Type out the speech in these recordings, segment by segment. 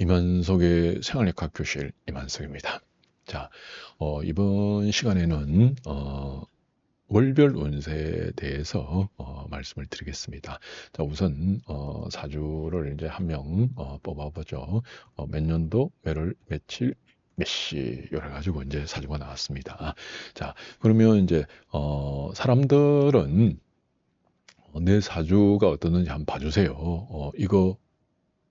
이만석의 생활역학 교실 이만석입니다. 자, 어, 이번 시간에는 어, 월별 운세에 대해서 어, 말씀을 드리겠습니다. 자, 우선 어, 사주를 이제 한명 어, 뽑아보죠. 어, 몇 년도, 몇월, 며칠, 몇시 이래 가지고 이제 사주가 나왔습니다. 자, 그러면 이제 어, 사람들은 내 사주가 어떻는지 한번 봐주세요. 어, 이거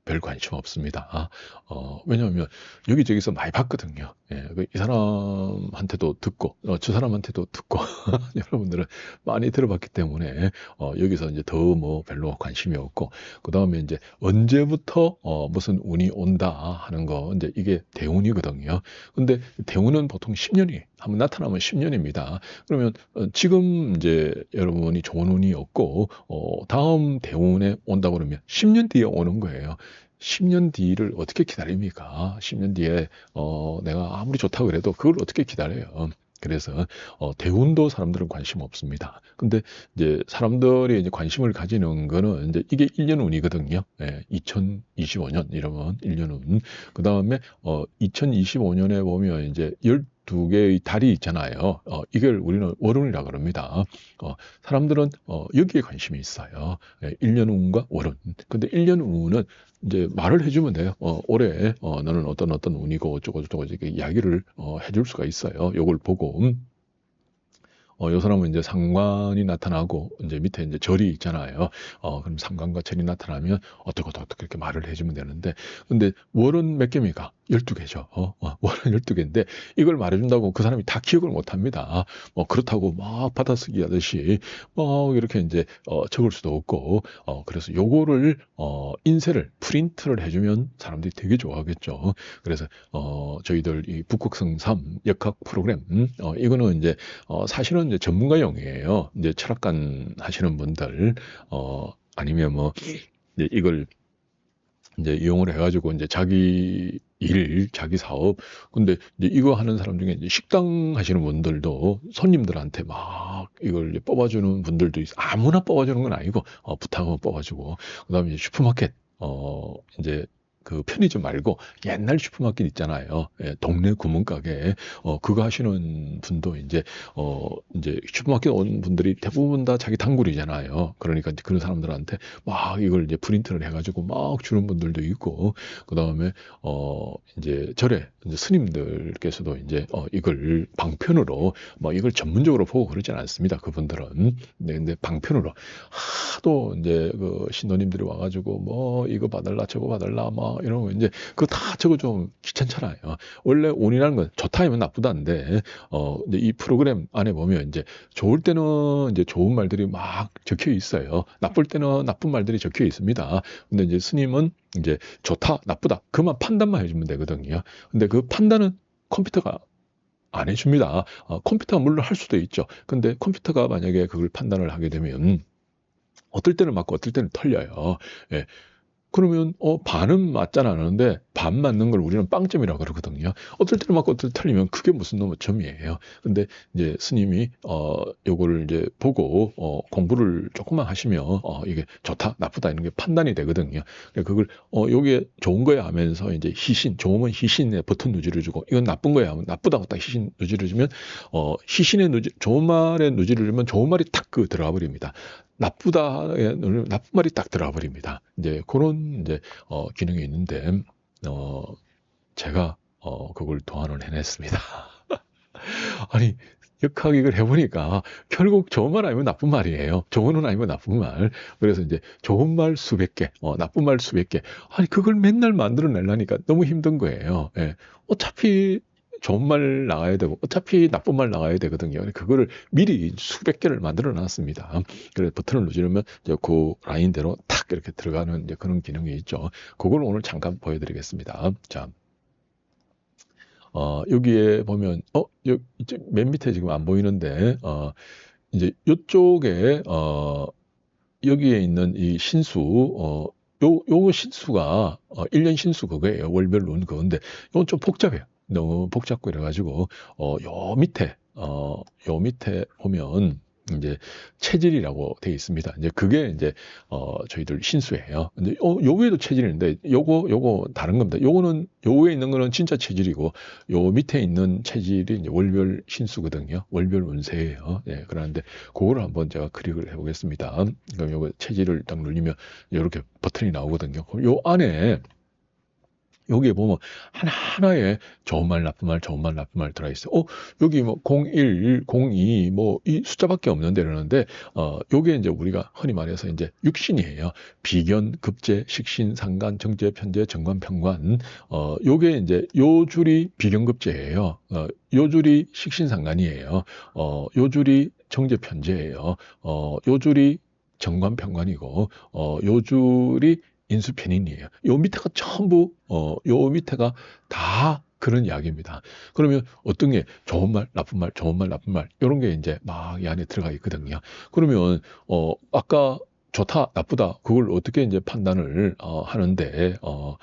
별 관심 없습니다. 어, 왜냐하면 여기저기서 많이 봤거든요. 예, 그이 사람한테도 듣고, 어, 저 사람한테도 듣고, 여러분들은 많이 들어봤기 때문에, 어, 여기서 이제 더 뭐 별로 관심이 없고, 그 다음에 이제 언제부터, 어, 무슨 운이 온다 하는 거, 이제 이게 대운이거든요. 근데 대운은 보통 10년이, 한번 나타나면 10년입니다. 그러면 어, 지금 이제 여러분이 좋은 운이 없고, 어, 다음 대운에 온다 그러면 10년 뒤에 오는 거예요. 10년 뒤를 어떻게 기다립니까? 10년 뒤에 어, 내가 아무리 좋다고 그래도 그걸 어떻게 기다려요? 그래서 어, 대운도 사람들은 관심 없습니다. 근데 이제 사람들이 이제 관심을 가지는 거는 이제 이게 1년 운이거든요. 예, 2025년 이러면 1년 운. 그 다음에 어, 2025년에 보면 이제 두 개의 달이 있잖아요. 어, 이걸 우리는 월운이라 고 그럽니다. 어, 사람들은 어, 여기에 관심이 있어요. 예, 1년 운과 월운. 근데 1년 운은 이제 말을 해주면 돼요. 어, 올해 어, 너는 어떤 어떤 운이고 어쩌고 저쩌고 이렇게 이야기를 어, 해줄 수가 있어요. 요걸 보고 음. 어, 요 사람은 이제 상관이 나타나고 이제 밑에 이제 절이 있잖아요. 어, 그럼 상관과 절이 나타나면 어떻게 어떻게 이렇게 말을 해주면 되는데 근데 월은 몇 개입니까? 12개죠. 어, 어, 월은 12개인데 이걸 말해준다고 그 사람이 다 기억을 못 합니다. 뭐 그렇다고 막 받아쓰기 하듯이 뭐 이렇게 이제 어, 적을 수도 없고 어, 그래서 요거를 어, 인쇄를 프린트를 해주면 사람들이 되게 좋아하겠죠. 그래서 어, 저희들 이 북극성 3 역학 프로그램 음? 어, 이거는 이제 어, 사실은 이제 전문가용이에요. 이제 철학관 하시는 분들 어, 아니면 뭐 이제 이걸 이제 이용을 해가지고 이제 자기 일, 자기 사업. 근데 이거 하는 사람 중에 식당 하시는 분들도 손님들한테 막 이걸 뽑아주는 분들도 있어. 아무나 뽑아주는 건 아니고, 어, 부탁하면 뽑아주고. 그 다음에 슈퍼마켓, 어, 이제 그 편의점 말고 옛날 슈퍼마켓 있잖아요. 예, 동네 구멍가게 어 그거 하시는 분도 이제 어 이제 슈퍼마켓 온 분들이 대부분 다 자기 단골이잖아요. 그러니까 그런 사람들한테 막 이걸 이제 프린트를 해가지고 막 주는 분들도 있고 그 다음에 어 이제 절에 이제 스님들께서도 이제 어 이걸 방편으로 뭐 이걸 전문적으로 보고 그러진 않습니다. 그분들은 네, 근데 방편으로 하도 이제 그 신도님들이 와가지고 뭐 이거 봐달라 저거 봐달라 뭐 이런 거 이제 그거 다 저거 좀 귀찮잖아요. 원래 운이라는 건 좋다 하면 나쁘다인데 어 이제 이 프로그램 안에 보면 이제 좋을 때는 이제 좋은 말들이 막 적혀 있어요. 나쁠 때는 나쁜 말들이 적혀 있습니다. 근데 이제 스님은 이제 좋다 나쁘다 그만 판단만 해주면 되거든요. 근데 그 판단은 컴퓨터가 안 해줍니다. 어, 컴퓨터가 물론 할 수도 있죠. 근데 컴퓨터가 만약에 그걸 판단을 하게 되면 어떨 때는 맞고 어떨 때는 틀려요. 예. 그러면 어 반은 맞잖아 하는데 반 맞는 걸 우리는 빵점이라고 그러거든요. 어떨 때는 맞고 어떨 때 틀리면 그게 무슨 놈의 점이에요. 근데 이제 스님이 어 요거를 이제 보고 어 공부를 조금만 하시면 어 이게 좋다 나쁘다 이런 게 판단이 되거든요. 그걸 어 요게 좋은 거야 하면서 이제 희신 좋으면 희신에 버튼 누지를 주고 이건 나쁜 거야 하면 나쁘다고 딱 희신 누지를 주면 어 희신의 누지 좋은 말에 누지를 주면 좋은 말이 탁 그 들어가 버립니다. 나쁘다에 나쁜 말이 딱 들어가 버립니다. 이제 그런 이제 어, 기능이 있는데 어, 제가 어, 그걸 도안을 해냈습니다. 아니 역학 이걸 해보니까 결국 좋은 말 아니면 나쁜 말이에요. 좋은 은 아니면 나쁜 말. 그래서 이제 좋은 말 수백 개, 어, 나쁜 말 수백 개. 아니 그걸 맨날 만들어내려니까 너무 힘든 거예요. 예. 어차피 좋은 말 나가야 되고 어차피 나쁜 말 나가야 되거든요. 그거를 미리 수백 개를 만들어 놨습니다. 그래서 버튼을 누르면 이제 그 라인대로 탁 이렇게 들어가는 이제 그런 기능이 있죠. 그걸 오늘 잠깐 보여드리겠습니다. 자. 어, 여기에 보면, 어, 여, 이제 맨 밑에 지금 안 보이는데, 어, 이제 이쪽에, 어, 여기에 있는 이 신수, 어, 요, 요 신수가, 어, 1년 신수 그거예요. 월별 룬 그건데, 이건 좀 복잡해요. 너무 복잡고 이래가지고 어, 요 밑에 어, 요 밑에 보면 이제 체질이라고 돼 있습니다. 이제 그게 이제 어 저희들 신수예요. 근데 어, 요 위에도 체질인데 요거 요거 다른 겁니다. 요거는 요 위에 있는 거는 진짜 체질이고 요 밑에 있는 체질이 이제 월별 신수거든요. 월별 운세예요. 예, 그런데 그거를 한번 제가 클릭을 해보겠습니다. 그럼 요거 체질을 딱 눌리면 이렇게 버튼이 나오거든요. 그럼 요 안에 여기에 보면 하나하나에 좋은 말, 나쁜 말, 좋은 말, 나쁜 말 들어있어요. 어, 여기 뭐 01, 02, 뭐 이 숫자밖에 없는데 이러는데, 어, 요게 이제 우리가 흔히 말해서 이제 육신이에요. 비견, 급제, 식신, 상간, 정제, 편제, 정관, 평관. 어, 요게 이제 요 줄이 비견 급제예요. 어, 요 줄이 식신, 상간이에요. 어, 요 줄이 정제, 편제예요. 어, 요 줄이 정관, 평관이고, 어, 요 줄이 인수편인이에요. 요 밑에가 전부 어, 요 밑에가 다 그런 이야기입니다. 그러면 어떤 게 좋은 말, 나쁜 말, 좋은 말, 나쁜 말 이런 게 이제 막 이 안에 들어가 있거든요. 그러면 어 아까 좋다, 나쁘다 그걸 어떻게 이제 판단을 어, 하는데 어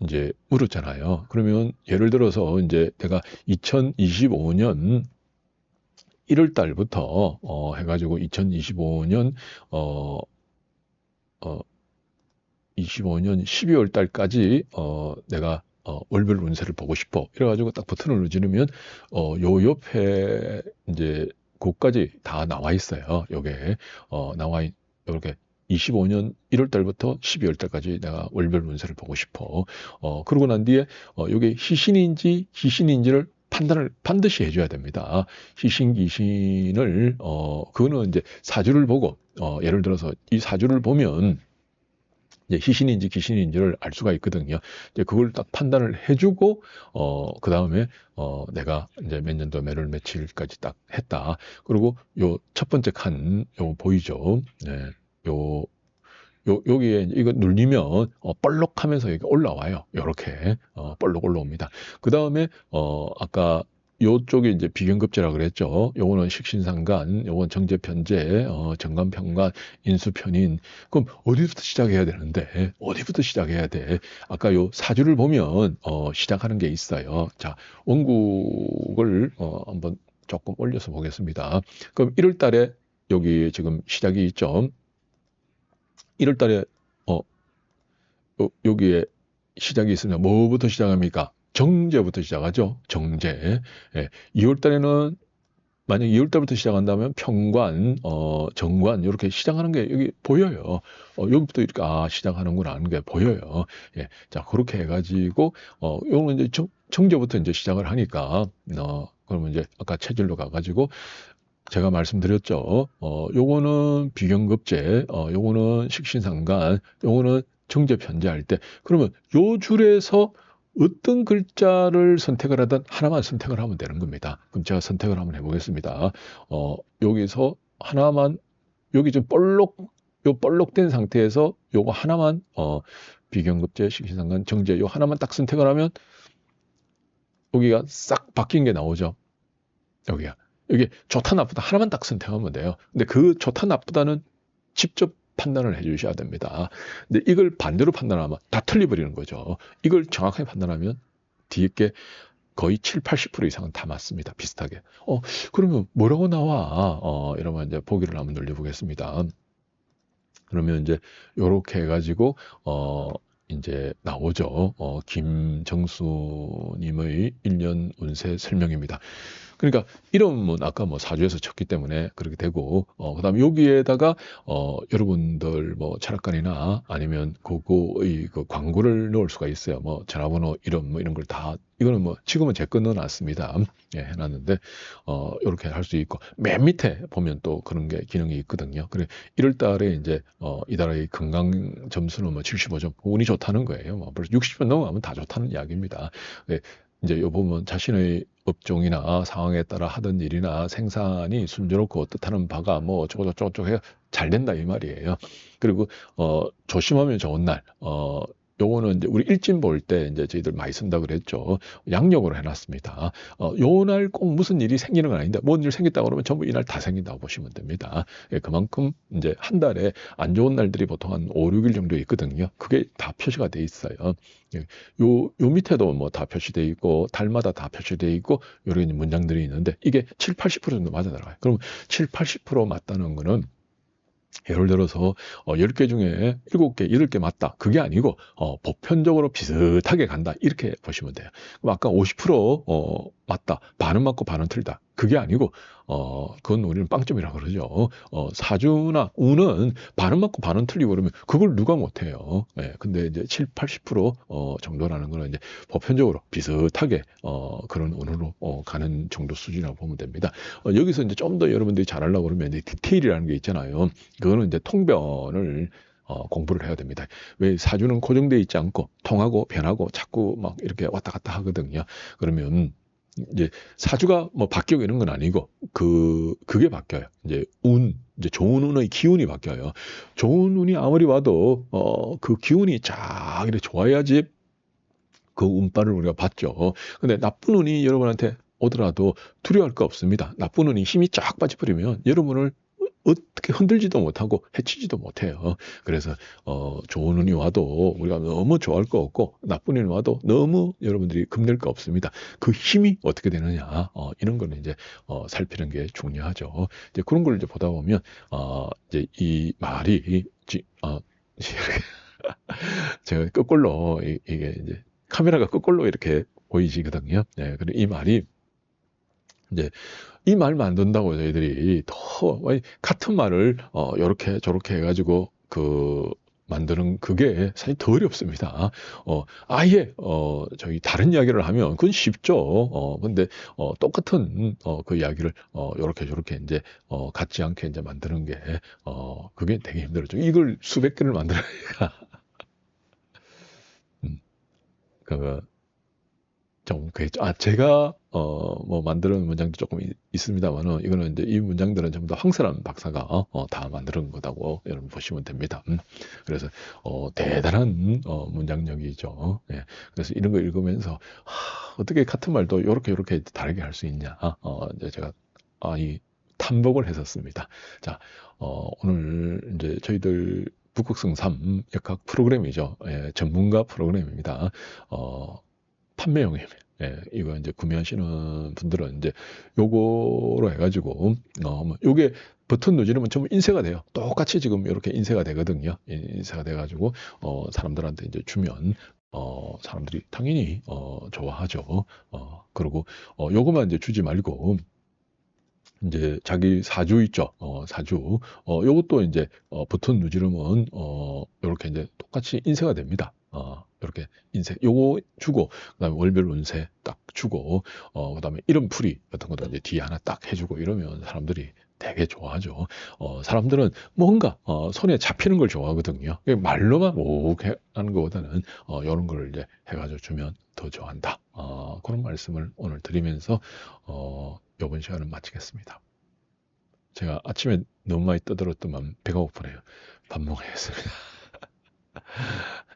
이제 물었잖아요. 그러면 예를 들어서 이제 내가 2025년 1월 달부터 어 해가지고 2025년 어 어, 25년 12월 달까지 어 내가 어 월별 운세를 보고 싶어. 이래가지고 딱 버튼을 누르면 어 요 옆에 이제 그까지 다 나와 있어요. 요게 어 나와 있 이렇게 25년 1월 달부터 12월 달까지 내가 월별 운세를 보고 싶어. 어 그러고 난 뒤에 어 요게 희신인지 희신인지를 판단을 반드시 해줘야 됩니다. 희신 귀신을 어 그거는 이제 사주를 보고 어 예를 들어서 이 사주를 보면 이제 희신인지 귀신인지를 알 수가 있거든요. 이제 그걸 딱 판단을 해주고 어 그 다음에 어 내가 이제 몇 년도 몇월 며칠까지 딱 했다. 그리고 요 첫 번째 칸 요 보이죠? 네. 요 요, 여기에 이거 눌리면 어, 볼록하면서 여기 올라와요. 이렇게 어, 볼록 올라옵니다. 그 다음에 어, 아까 요쪽이 이제 비견급제라 그랬죠. 요거는 식신상간, 요건 정제편제, 어, 정관평관, 인수편인. 그럼 어디부터 시작해야 되는데, 어디부터 시작해야 돼? 아까 요 사주를 보면, 어, 시작하는 게 있어요. 자, 원국을, 어, 한번 조금 올려서 보겠습니다. 그럼 1월 달에 여기 지금 시작이 있죠. 1월 달에, 어, 요, 여기에 시작이 있으면 뭐부터 시작합니까? 정제부터 시작하죠. 정제. 예, 2월 달에는 만약 2월 달부터 시작한다면 평관, 어, 정관 이렇게 시작하는 게 여기 보여요. 어, 여기부터 이렇게 아 시작하는구나 하는 게 보여요. 예, 자 그렇게 해가지고 어, 요거는 이제 정, 정제부터 이제 시작을 하니까 어, 그러면 이제 아까 체질로 가가지고 제가 말씀드렸죠. 어, 요거는 비경급제, 어, 요거는 식신상관, 요거는 정제 편제할 때 그러면 요 줄에서 어떤 글자를 선택을 하든 하나만 선택을 하면 되는 겁니다. 그럼 제가 선택을 한번 해보겠습니다. 어, 여기서 하나만, 여기 좀 볼록, 요 볼록된 상태에서 요거 하나만, 어, 비경급제, 식신상관, 정제, 요 하나만 딱 선택을 하면 여기가 싹 바뀐 게 나오죠. 여기가. 여기 좋다, 나쁘다 하나만 딱 선택하면 돼요. 근데 그 좋다, 나쁘다는 직접 판단을 해 주셔야 됩니다. 근데 이걸 반대로 판단하면 다 틀려버리는 거죠. 이걸 정확하게 판단하면 뒤에 게 거의 7, 80% 이상은 다 맞습니다. 비슷하게. 어, 그러면 뭐라고 나와? 어, 이러면 이제 보기를 한번 눌려보겠습니다. 그러면 이제 요렇게 해가지고, 어, 이제 나오죠. 어, 김정수님의 1년 운세 설명입니다. 그러니까 이름은 아까 뭐 사주에서 쳤기 때문에 그렇게 되고 어 그다음에 여기에다가 어 여러분들 뭐 철학관이나 아니면 그거의 그 광고를 넣을 수가 있어요. 뭐 전화번호 이름 뭐 이런 걸 다 이거는 뭐 지금은 제 거 넣어놨습니다. 예, 해놨는데 어 이렇게 할 수 있고 맨 밑에 보면 또 그런 게 기능이 있거든요. 그래 1월 달에 이제 어 이달의 건강 점수는 뭐 75점 운이 좋다는 거예요. 뭐 벌써 60점 넘어가면 다 좋다는 이야기입니다. 예, 이제 요 보면 자신의 업종이나 상황에 따라 하던 일이나 생산이 순조롭고 뜻하는 바가 뭐 어쩌고저쩌고 해잘 된다 이 말이에요. 그리고 어 조심하면 좋은 날, 어 요거는 이제 우리 일진 볼 때 이제 저희들 많이 쓴다 그랬죠. 양력으로 해놨습니다. 어, 요날 꼭 무슨 일이 생기는 건 아닌데 뭔 일 생겼다 그러면 전부 이날 다 생긴다고 보시면 됩니다. 예, 그만큼 이제 한 달에 안 좋은 날들이 보통 한 5, 6일 정도 있거든요. 그게 다 표시가 돼 있어요. 예, 요, 요 밑에도 뭐 다 표시돼 있고 달마다 다 표시돼 있고 이런 문장들이 있는데 이게 7, 80% 정도 맞아 들어가요. 그럼 7, 80% 맞다는 거는 예를 들어서 어 10개 중에 7개, 8개 맞다. 그게 아니고 어 보편적으로 비슷하게 간다. 이렇게 보시면 돼요. 그럼 아까 50%어 맞다. 반은 맞고 반은 틀다. 그게 아니고 어 그건 우리는 빵점이라고 그러죠. 어 사주나 운은 반은 맞고 반은 틀리고 그러면 그걸 누가 못 해요. 예. 근데 이제 7, 80%어 정도라는 거는 이제 보편적으로 비슷하게 어 그런 운으로 어 가는 정도 수준이라고 보면 됩니다. 어 여기서 이제 좀 더 여러분들이 잘하려고 그러면 이제 디테일이라는 게 있잖아요. 그거는 이제 통변을 어, 공부를 해야 됩니다. 왜 사주는 고정되어 있지 않고 통하고 변하고 자꾸 막 이렇게 왔다 갔다 하거든요. 그러면 이제 사주가 뭐 바뀌고 이런 건 아니고 그 그게 바뀌어요. 이제 운 이제 좋은 운의 기운이 바뀌어요. 좋은 운이 아무리 와도 어 그 기운이 쫙 이렇게 좋아야지 그 운빨을 우리가 받죠. 근데 나쁜 운이 여러분한테 오더라도 두려워할 거 없습니다. 나쁜 운이 힘이 쫙 빠져버리면 여러분을 어떻게 흔들지도 못하고 해치지도 못해요. 그래서 어, 좋은 운이 와도 우리가 너무 좋아할 거 없고 나쁜 운이 와도 너무 여러분들이 금낼 거 없습니다. 그 힘이 어떻게 되느냐 어, 이런 거는 이제 어, 살피는 게 중요하죠. 이제 그런 걸 이제 보다 보면 어, 이제 이 말이 지, 어, 제가 거꾸로 이, 게 이제 카메라가 거꾸로 이렇게 보이시거든요. 네, 그리고 이 말이 이제 이 말 만든다고 저희들이 더 같은 말을 어 요렇게 저렇게 해가지고 그 만드는 그게 사실 더 어렵습니다. 어, 아예, 어, 저기 다른 이야기를 하면 그건 쉽죠. 어, 근데, 어, 똑같은, 어, 그 이야기를, 어, 요렇게 저렇게 이제, 어, 같지 않게 이제 만드는 게, 어, 그게 되게 힘들었죠. 이걸 수백 개를 만들어야, 음, 그, 좀 그랬죠. 아 제가 어 뭐 만드는 문장도 조금 있, 습니다만은 이거는 이제 이 문장들은 전부 다 황설한 박사가 어, 어, 다 만드는 거다고 여러분 보시면 됩니다. 음. 그래서 어 대단한 어 문장력이죠. 예. 그래서 이런 거 읽으면서 하, 어떻게 같은 말도 이렇게 이렇게 다르게 할 수 있냐. 어 이제 제가 아 이 탐복을 했었습니다. 자, 어 오늘 이제 저희들 북극성 3 역학 프로그램이죠. 예, 전문가 프로그램입니다. 어 판매용이에요. 예, 이거 이제 구매하시는 분들은 이제 요거로 해가지고, 어, 뭐 요게 버튼 누르면 전부 인쇄가 돼요. 똑같이 지금 이렇게 인쇄가 되거든요. 인쇄가 돼가지고, 어, 사람들한테 이제 주면, 어, 사람들이 당연히, 어, 좋아하죠. 어, 그리고, 어, 요거만 이제 주지 말고, 이제 자기 사주 있죠. 어, 사주. 어, 요것도 이제, 어, 버튼 누르면, 어, 요렇게 이제 똑같이 인쇄가 됩니다. 어, 이렇게 인쇄 요거 주고 그다음에 월별 운세 딱 주고 어 그다음에 이름 풀이 같은 것도 이제 뒤에 하나 딱 해주고 이러면 사람들이 되게 좋아하죠. 어 사람들은 뭔가 어 손에 잡히는 걸 좋아하거든요. 말로만 오 하는 것보다는 어 이런 걸 이제 해가지고 주면 더 좋아한다. 어 그런 말씀을 오늘 드리면서 어 이번 시간을 마치겠습니다. 제가 아침에 너무 많이 떠들었더만 배가 고프네요. 밥 먹어야겠습니다.